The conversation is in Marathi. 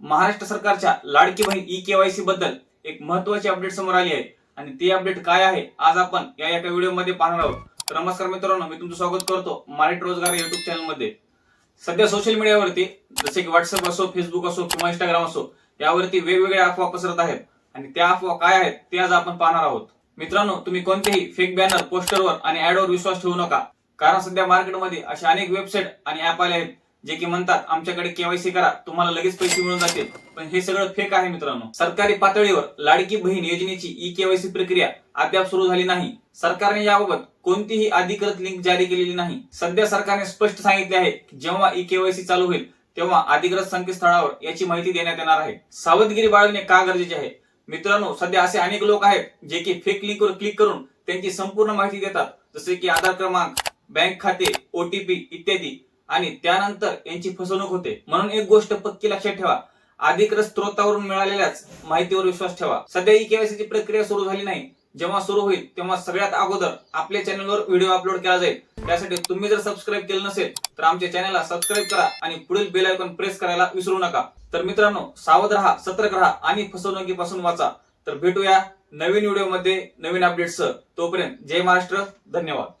महाराष्ट्र सरकारच्या लाडकी बहीण ई केवायसी बद्दल एक महत्वाची अपडेट समोर आली आहे. आणि ती अपडेट काय आहे आज आपण या एका व्हिडिओमध्ये पाहणार आहोत. तर नमस्कार मित्रांनो मी तुमचं स्वागत करतो मराठी रोजगार युट्यूब चॅनलमध्ये सध्या सोशल मीडियावरती जसे की व्हॉट्सअप असो फेसबुक असो किंवा इंस्टाग्राम असो यावरती वेगवेगळ्या अफवा पसरत आहेत. आणि त्या अफवा काय आहेत ते आज आपण पाहणार आहोत. मित्रांनो तुम्ही कोणतेही फेक बॅनर पोस्टरवर आणि ऍडवर विश्वास ठेवू नका. कारण सध्या मार्केटमध्ये अशा अनेक वेबसाईट आणि ऍप आले आहेत जे की म्हणतात आमच्याकडे केवायसी करा तुम्हाला लगेच पैसे मिळून जातील. पण हे सगळं फेक आहे मित्रांनो. सरकारी पातळीवर लाडकी बहीण योजनेची ई केवायसी प्रक्रिया अद्याप सुरू झाली नाही. सरकारने याबाबत कोणतीही अधिकृत लिंक जारी केलेली नाही. सध्या सरकारने स्पष्ट सांगितले आहे की जेव्हा ई केवायसी चालू होईल तेव्हा अधिकृत संकेतस्थळावर याची माहिती देण्यात येणार आहे. सावधगिरी बाळगणे का गरजेचे आहे? मित्रांनो सध्या असे अनेक लोक आहेत जे की फेक लिंकवर क्लिक करून त्यांची संपूर्ण माहिती देतात. जसे की आधार क्रमांक बँक खाते ओटीपी इत्यादी. आणि त्यानंतर यांची फसवणूक होते. म्हणून एक गोष्ट पक्की लक्षात ठेवा. अधिकृत स्त्रोतावरून मिळालेल्याच माहितीवर विश्वास ठेवा. सध्या ई केवायसी ची प्रक्रिया सुरू झाली नाही. जेव्हा सुरू होईल तेव्हा सगळ्यात अगोदर आपल्या चॅनलवर व्हिडिओ अपलोड केला जाईल. त्यासाठी तुम्ही जर सबस्क्राईब केलं नसेल तर आमच्या चॅनलला सबस्क्राईब करा आणि पुढील बेल आयकॉन प्रेस करायला विसरू नका. तर मित्रांनो सावध राहा सतर्क राहा आणि फसवणुकीपासून वाचा. तर भेटूया नवीन व्हिडिओमध्ये नवीन अपडेट्स तोपर्यंत जय महाराष्ट्र धन्यवाद.